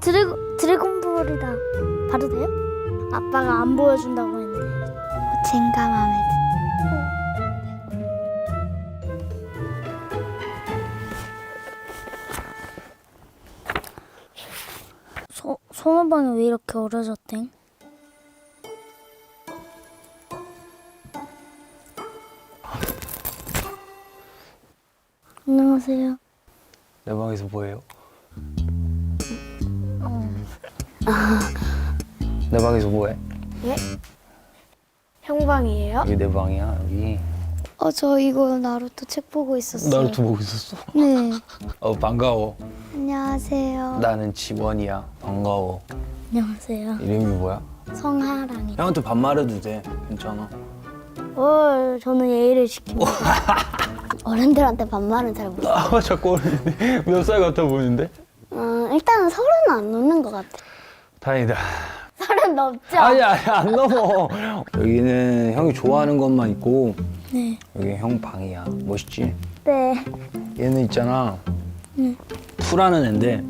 드래곤 드래곤볼이다. 봐도 돼요? 아빠가 안 보여준다고 했는데. 젠가 마음에 들. 소 소노방이 왜 이렇게 어려졌대? 안녕하세요. 내 방에서 뭐해요? 내 방에서 뭐해? 예? 형방이에요? 여기 내 방이야 여기 어, 저 이거 나루토 책 보고 있었어요. 나루토 보고 있었어? 네. 어 반가워 안녕하세요. 나는 지원이야 반가워 안녕하세요. 이름이 뭐야? 성하랑이. 형한테 반말해도 돼 괜찮아 어, 저는 예의를 지킵니다. 어른들한테 반말은 잘 못해요. 아 자꾸 어린데 몇 살 같아 보이는데? 어, 일단은 서른은 안 넘는 것 같아. 다행이다 서른 넘죠? 아니 아니 안 넘어 여기는 형이 좋아하는 것만 있고 네. 여기 형 방이야 멋있지? 네. 얘는 있잖아 응. 푸라는 애인데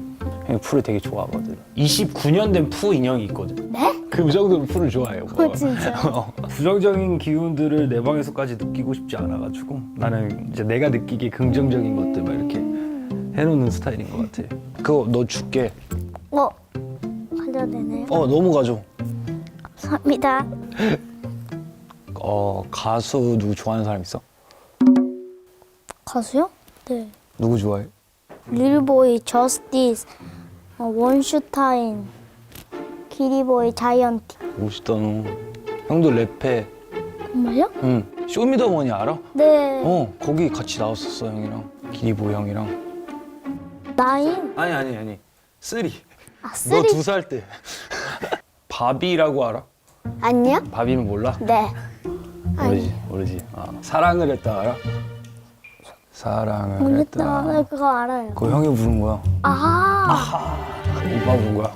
형이 푸를 되게 좋아하거든 29년 된 푸 인형이 있거든 네? 그 정도로 푸를 좋아해요 어, 진짜? 어, 부정적인 기운들을 내 방에서까지 느끼고 싶지 않아가지고 나는 이제 내가 느끼기에 긍정적인 것들만 이렇게 해놓는 스타일인 것 같아 그거 너 줄게 어, 가져도 되나요? 어 너무 가져 감사합니다. 어 가수 누구 좋아하는 사람 있어? 가수요? 네. 누구 좋아해? 릴보이, 저스티스, 어, 원슈타인, 기리보이, 자이언티. 멋있다 너 형도 랩해 정말요? 응 쇼미더머니 알아? 네. 어 거기 같이 나왔었어 형이랑 기리보 형이랑 나인? 아니 아니 아니 쓰리 아, 너 쓰리? 두 살 때 바비라고 알아? 아니요? 바비는 몰라? 네. 모르지 모르지 아, 사랑을 했다 알아? 사랑을 모르겠다. 네, 했다 그거 알아요. 그거 형이 부른 거야 아, 오빠 부른 거야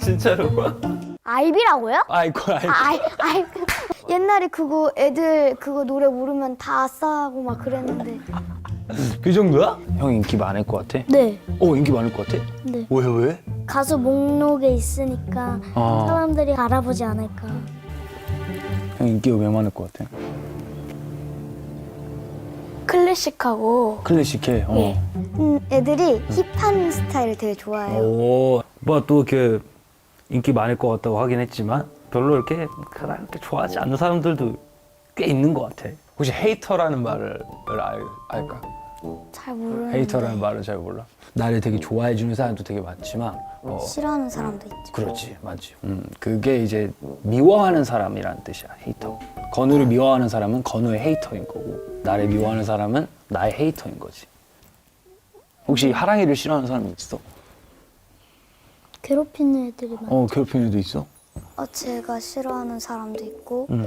진짜로? 알비라고요? 아이고 아이고 아, 알, 알. 옛날에 그거 애들 그거 노래 부르면 다 싸고 막 그랬는데. 그 정도야? 형 인기 많을 것 같아? 네. 어 인기 많을 것 같아? 네. 왜 왜? 가수 목록에 있으니까 아. 사람들이 알아보지 않을까. 형 인기가 왜 많을 것 같아? 클래식하고 클래식해 어. 예. 음, 애들이 힙한 스타일을 되게 좋아해요. 오, 뭐 또 이렇게 인기 많을 것 같다고 하긴 했지만 별로 이렇게 그렇게 좋아하지 않는 사람들도 꽤 있는 것 같아. 혹시 헤이터라는 말을 알, 알까? 잘 모르는데 헤이터라는 말을 잘 몰라. 나를 되게 좋아해 주는 사람도 되게 많지만, 어, 싫어하는 사람도 있죠. 그렇지, 맞지. 음, 그게 이제 미워하는 사람이라는 뜻이야, 헤이터. 건우를 미워하는 사람은 건우의 헤이터인 거고, 나를 미워하는 사람은 나의 헤이터인 거지. 혹시 하랑이를 싫어하는 사람이 있어? 괴롭히는 애들이 많아. 어, 괴롭히는 애도 있어? 어, 제가 싫어하는 사람도 있고 응.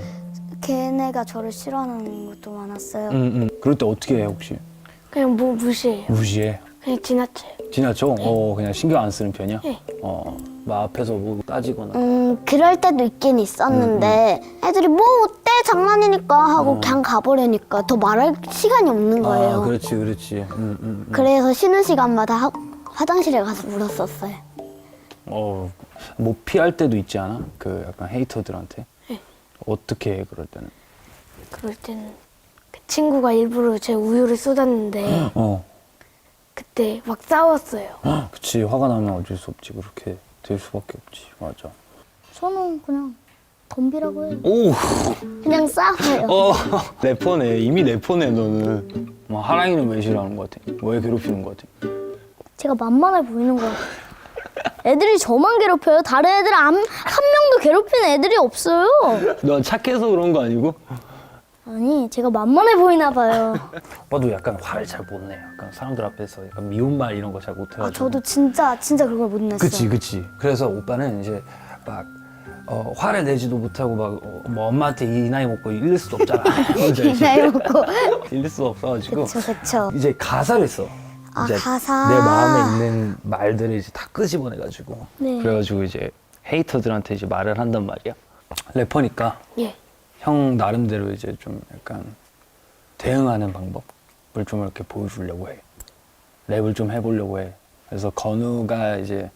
걔네가 저를 싫어하는 것도 많았어요. 응, 응. 그럴 때 어떻게 해, 혹시? 그냥 무, 무시해요. 무시해? 그냥 지나쳐요. 지나쳐? 어, 그냥 신경 안 쓰는 편이야? 네. 어, 막 앞에서 뭐 따지거나. 음, 그럴 때도 있긴 있었는데 애들이 뭐 어때 장난이니까 하고 그냥 가버리니까 더 말할 시간이 없는 거예요. 아, 그렇지, 그렇지. 음, 음, 음. 그래서 쉬는 시간마다 하- 화장실에 가서 울었었어요. 어, 뭐 피할 때도 있지 않아? 그 약간 헤이터들한테? 어떻게 해, 그럴 때는? 그럴 때는 그 친구가 일부러 제 우유를 쏟았는데 어, 그때 막 싸웠어요. 그치. 화가 나면 어쩔 수 없지. 그렇게 될 수밖에 없지. 맞아. 저는 그냥 덤비라고 해요. 오! 그냥 싸워요. 어, 래퍼네. 이미 래퍼네, 너는. 뭐, 하랑이는 왜 싫어하는 것 같아? 왜 괴롭히는 것 같아? 제가 만만해 보이는 것 같아요. 애들이 저만 괴롭혀요. 다른 애들 한, 한 명도 괴롭히는 애들이 없어요. 너 착해서 그런 거 아니고? 아니, 제가 만만해 보이나 봐요. 오빠도 약간 화를 잘 못 내. 약간 사람들 앞에서 약간 미운 말 이런 거 잘 못해가지고. 아, 저도 진짜 진짜 그걸 못 냈어요. 그치, 그치. 그래서 오빠는 이제 막 어, 화를 내지도 못하고 막 어, 뭐 엄마한테 이 나이 먹고 이럴 수도 없잖아. 알지? 나이 먹고. 이럴 수 없어가지고 그쵸, 그쵸. 이제 가사를 써. 아, 이제 가사. 내 마음에 있는 말들을 이제 다 끄집어내가지고 네. 그래가지고 이제 헤이터들한테 이제 말을 한단 말이야. 래퍼니까 예. 형 나름대로 이제 좀 약간 대응하는 방법을 좀 이렇게 보여주려고 해. 랩을 좀 해보려고 해. 그래서 건우가 이제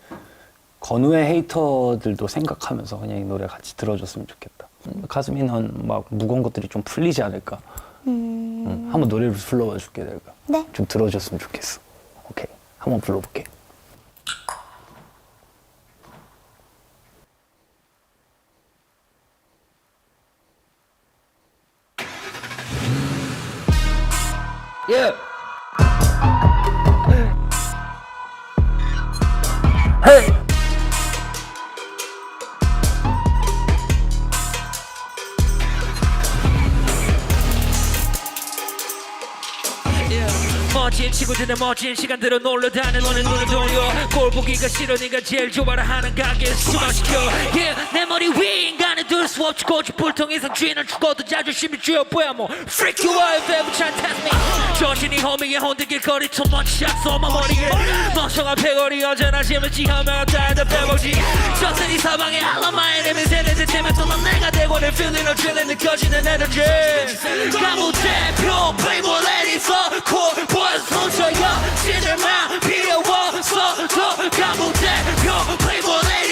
건우의 헤이터들도 생각하면서 그냥 이 노래 같이 들어줬으면 좋겠다. 음, 가슴이 넌막 무거운 것들이 좀 풀리지 않을까. 음, 한번 노래를 불러봐 줄게 내가. 네. 좀 들어줬으면 좋겠어. 오케이. 한번 불러볼게. 예. 멋진 친구들의 멋진 시간들을 놀러다니 너는 눈을 돌려. 꼴 보기가 싫어. 네가 제일 좋아라 하는 가게 숨어시켜. Yeah, 내 머리 위 인간은 둘수 없지. 고집 불통 이상 쥐는 죽어도 자존심이 쥐어. 보여 뭐. Freak you out if ever try to test me. 정신이 허밍에 혼들길 거리 too much on my 머리에. 멍청한 패거리 언제나 짐을 지하며 따다 빼보지. 저들이 사방에 all of my enemies 얘네들 때문에 또난 내가 되고 내 feeling drilling 느껴지는 에너지 가무 대표 playboy lady so cool boys 훔쳐요 시들만 필요 없어 더 lady so cool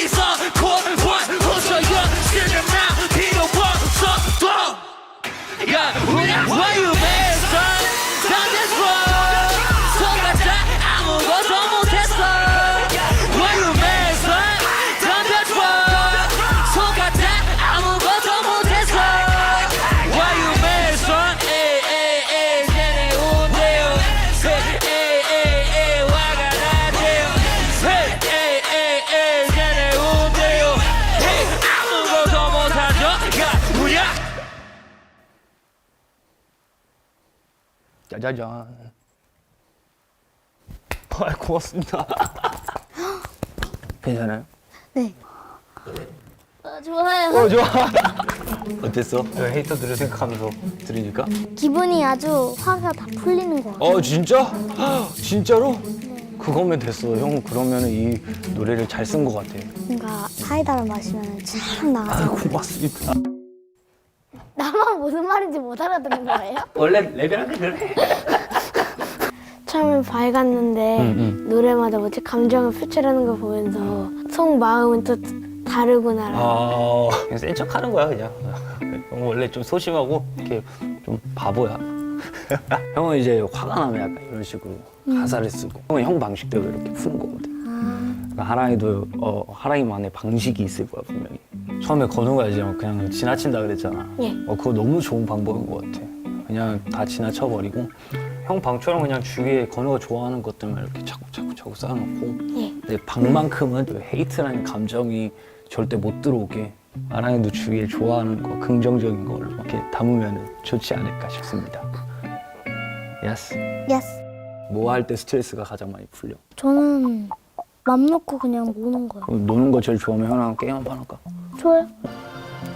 짜자잔. 아, 고맙습니다. 괜찮아요? 네. 어, 좋아요. 어, 좋아. 어땠어? 저 헤이터들을 생각하면서 들으니까? 기분이 아주 화가 다 풀리는 것 같아요. 어, 진짜? 진짜로? 그거면 됐어. 형 그러면 이 노래를 잘 쓴 것 같아. 뭔가 사이다를 마시면 참 아, 나가서 고맙습니다. 나만 무슨 말인지 못 알아듣는 거예요? 원래 레벨하게 그래. 처음엔 밝았는데 음, 노래마다 뭐지 감정을 표출하는 거 보면서 속 마음은 또 다르구나. 아, 그냥 센 척 하는 거야 그냥. 형 원래 좀 소심하고 이렇게 좀 바보야. 형은 이제 화가 나면 약간 이런 식으로 가사를 쓰고 형은 형 방식대로 이렇게 푸는 거거든. 그러니까 하랑이도 어, 하랑이만의 방식이 있을 거야 분명히. 처음에 건우가 이제 그냥 지나친다 그랬잖아. 예. 어, 그거 너무 좋은 방법인 것 같아. 그냥 다 지나쳐버리고 형 방처럼 그냥 주위에 건우가 좋아하는 것들만 이렇게 자꾸 자꾸 자꾸 쌓아놓고 예. 내 방만큼은 그 헤이트라는 감정이 절대 못 들어오게 아랑이도 주위에 좋아하는 거 긍정적인 걸 이렇게 담으면 좋지 않을까 싶습니다. 예스. 예스. 뭐 할 때 스트레스가 가장 많이 풀려? 저는 맘 놓고 그냥 노는 거요. 그럼 노는 거 제일 좋아하면 형랑 게임 한번 할까? 좋아요.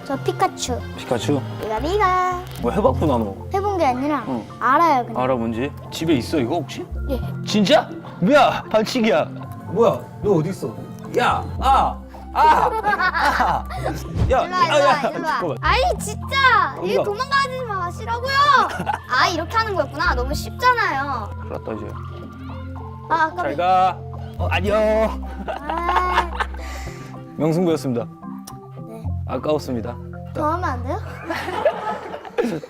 저 피카츄. 피카츄? 비가. 뭐 해봤구나 너. 해본 게 아니라 응. 알아요 그냥. 알아 뭔지? 집에 있어 이거 혹시? 예. 진짜? 뭐야 반칙이야. 뭐야 너 어디 있어? 야, 아, 아, 아, 야, 일로 와 일로 와 일로와. 아이 진짜 어디가? 도망가지 마시라고요. 아 이렇게 하는 거였구나. 너무 쉽잖아요. 큰일 났다 이제. 아 아까 잘 가. 어, 안녕. 아, 명승부였습니다. 네. 아까웠습니다. 더 하면 안 돼요?